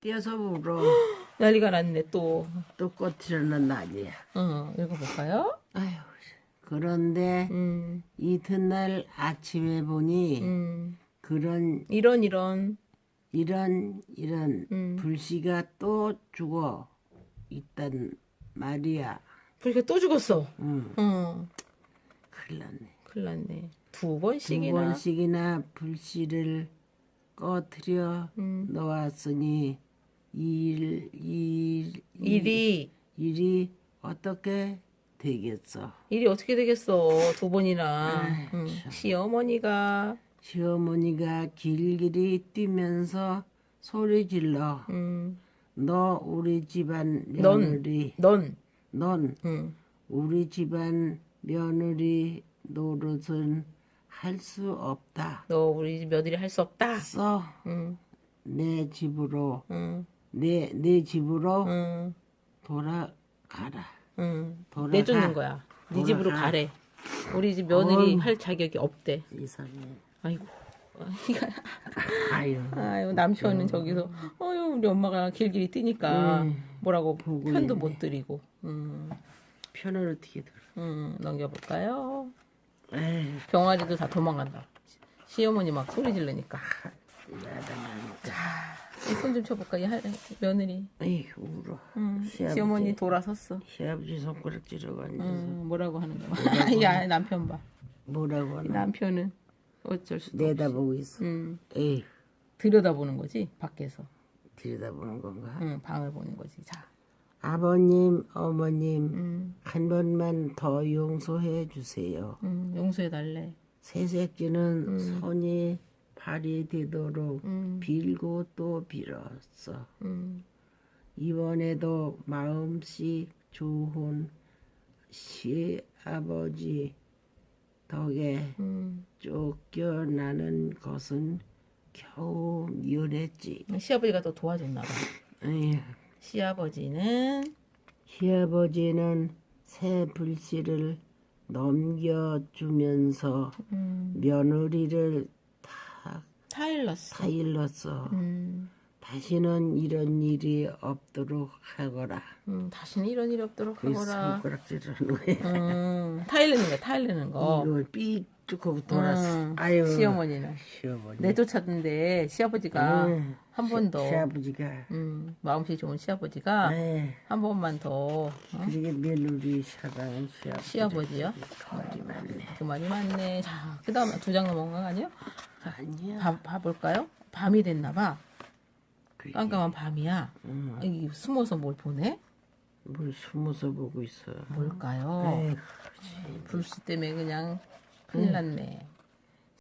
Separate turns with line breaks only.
뛰어서 울어.
난리가 났네 또.
또 꽃이라는 난리야.
어, 읽어볼까요?
아유. 그런데
음,
이튿날 아침에 보니
음,
그런
이런 이런.
이런 이런
음.
불씨가 또 죽어 있단 말이야.
그러니까 또 죽었어.
응,
어,
큰일 났네.
큰일 났네.
두두
번씩이나.
번씩이나 불씨를 꺼트려
음.
놓았으니 일, 일,
일이
일이 어떻게 되겠어?
일이 어떻게 되겠어? 두 번이나.
아이,
음,
참.
시어머니가
시어머니가 길길이 뛰면서 소리 질러
음,
너 우리 집안
넌.
며느리 넌넌
음,
우리 집안 며느리 노릇은 할 수 없다.
너 우리 집 며느리 할 수 없다.
써.
음,
내 집으로
음,
내 내 집으로
음,
돌아가라.
음.
돌아가.
내쫓는 거야. 네 집으로
돌아가.
가래. 우리 집 며느리
어휴.
할 자격이 없대.
이상해.
아이고.
아유.
아유 남편은 저기서 어유 우리 엄마가 길길이 뛰니까
음,
뭐라고
보고
편도
있네.
못 드리고 음,
편을 어떻게 들어?
음, 넘겨볼까요?
에이,
병아리도 다 도망간다. 시어머니 막 소리 지르니까.
야단하니까.
손 좀 쳐볼까? 이 할- 며느리.
에이, 울어.
음,
시아버지.
시어머니 돌아섰어.
시아버지 손가락 찌르고 앉아서
음, 뭐라고 하는 거야? 야 남편 봐.
뭐라고
이
하나
남편은 어쩔 수도 없이.
내다보고 있어.
음,
에이,
들여다보는 거지 밖에서.
들여다보는 건가?
음, 방을 보는 거지. 자.
아버님, 어머님,
음,
한 번만 더 용서해 주세요.
음, 용서해 달래.
새새끼는 손이 발이 되도록
음,
빌고 또 빌었어.
음,
이번에도 마음씨 좋은 시아버지 덕에
음.
쫓겨나는 것은 겨우 미워했지.
시아버지가 또 도와줬나 봐.
에휴,
시아버지는
시아버지는 새 불씨를 넘겨주면서
음,
며느리를 탁
타일렀어.
타일렀어.
음,
다시는 이런 일이 없도록 하거라.
음, 다시는 이런 일이 없도록
그
하거라.
손가락질을 하는 거야.
음, 타일르는 거야, 타일르는 거.
이걸 삐쭉 하고 돌았어.
음,
아유.
시어머니는.
시어머니.
내쫓았는데 시아버지가
음,
한번 더,
시아버지가.
음, 마음씨 좋은 시아버지가
네.
한 번만 더, 어?
그러게 며느리 사랑은 시아버지.
시아버지요?
거리 많네.
그 말이 많네. 자, 그 다음에 두 장 넘어간 거 아니에요?
아니야.
봐, 봐볼까요? 밤이 됐나 봐.
그게
깜깜한 밤이야.
음,
이 숨어서 뭘 보네?
뭘 숨어서 보고 있어.
뭘까요?
에이,
불씨 때문에 그냥 큰일 났네.